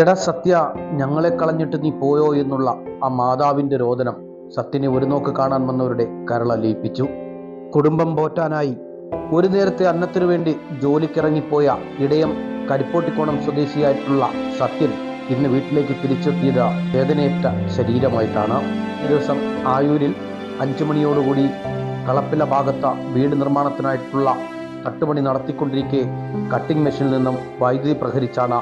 എടാ സത്യ ഞങ്ങളെ കളഞ്ഞിട്ട് നീ പോയോ എന്നുള്ള ആ മാതാവിന്റെ രോദനം സത്യനെ ഒരു നോക്ക് കാണാൻ വന്നവരുടെ കരളലിയിപ്പിച്ചു കുടുംബം പോറ്റാനായി. ഒരു നേരത്തെ അന്നത്തിനു വേണ്ടി ജോലിക്കിറങ്ങിപ്പോയ ഇടയം കരിപ്പോട്ടിക്കോണം സ്വദേശിയായിട്ടുള്ള സത്യൻ ഇന്ന് വീട്ടിലേക്ക് തിരിച്ചെത്തിയത് വേദനയേറ്റ ശരീരമായിട്ടാണ്. ഈ ദിവസം ആയൂരിൽ അഞ്ചു മണിയോടുകൂടി കളപ്പില ഭാഗത്ത് വീട് നിർമ്മാണത്തിനായിട്ടുള്ള തട്ടുപണി നടത്തിക്കൊണ്ടിരിക്കെ കട്ടിംഗ് മെഷീനിൽ നിന്നും വൈദ്യുതി പ്രഹരിച്ചാണ്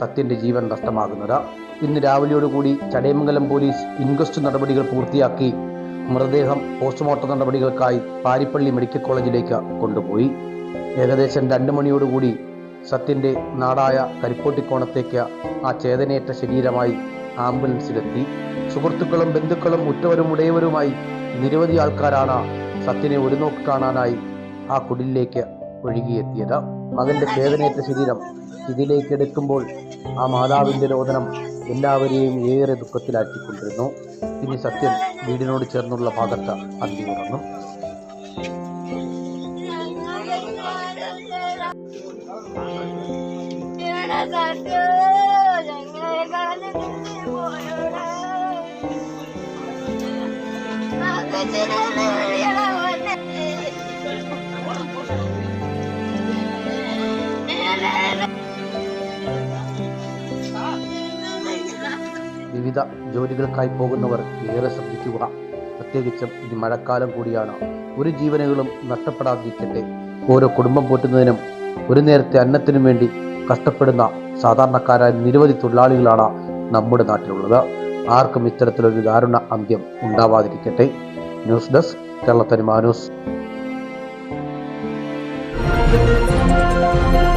സത്യന്റെ ജീവൻ നഷ്ടമാകുന്നത്. ഇന്ന് രാവിലെയോടുകൂടി ചടയമംഗലം പോലീസ് ഇൻക്വസ്റ്റ് നടപടികൾ പൂർത്തിയാക്കി മൃതദേഹം പോസ്റ്റ്മോർട്ടം നടപടികൾക്കായി പാരിപ്പള്ളി മെഡിക്കൽ കോളേജിലേക്ക് കൊണ്ടുപോയി. ഏകദേശം രണ്ട് മണിയോടുകൂടി സത്യന്റെ നാടായ കരിപ്പോട്ടിക്കോണത്തേക്ക് ആ ചേതനയേറ്റ ശരീരമായി ആംബുലൻസിലെത്തി. സുഹൃത്തുക്കളും ബന്ധുക്കളും ഉറ്റവരും ഉടയവരുമായി നിരവധി ആൾക്കാരാണ് സത്യനെ ഒരു നോക്ക് കാണാനായി ആ കുടിലേക്ക് ഒഴുകിയെത്തിയത്. മകന്റെ ചേതനയേറ്റ ശരീരം ഇതിലേക്ക് എടുക്കുമ്പോൾ ആ മാതാവിന്റെ രോദനം എല്ലാവരെയും ഏറെ ദുഃഖത്തിലാക്കിക്കൊണ്ടിരുന്നു ഇനി സത്യൻ വീടിനോട് ചേർന്നുള്ള ഭാഗത്ത് അന്തിയുറങ്ങും ഇവിടെ വിവിധ ജോലികൾക്കായി പോകുന്നവർ ഏറെ ശ്രദ്ധിക്കുക. പ്രത്യേകിച്ചും ഇനി മഴക്കാലം കൂടിയാണ്. ഒരു ജീവനുകളും നഷ്ടപ്പെടാതിരിക്കട്ടെ. ഓരോ കുടുംബം പോറ്റുന്നതിനും ഒരു നേരത്തെ അന്നത്തിനും വേണ്ടി കഷ്ടപ്പെടുന്ന സാധാരണക്കാരായ നിരവധി തൊഴിലാളികളാണ് നമ്മുടെ നാട്ടിലുള്ളത്. ആർക്കും ഇത്തരത്തിലൊരു ദാരുണ അന്ത്യം ഉണ്ടാവാതിരിക്കട്ടെ. News desk Kerala Thank news.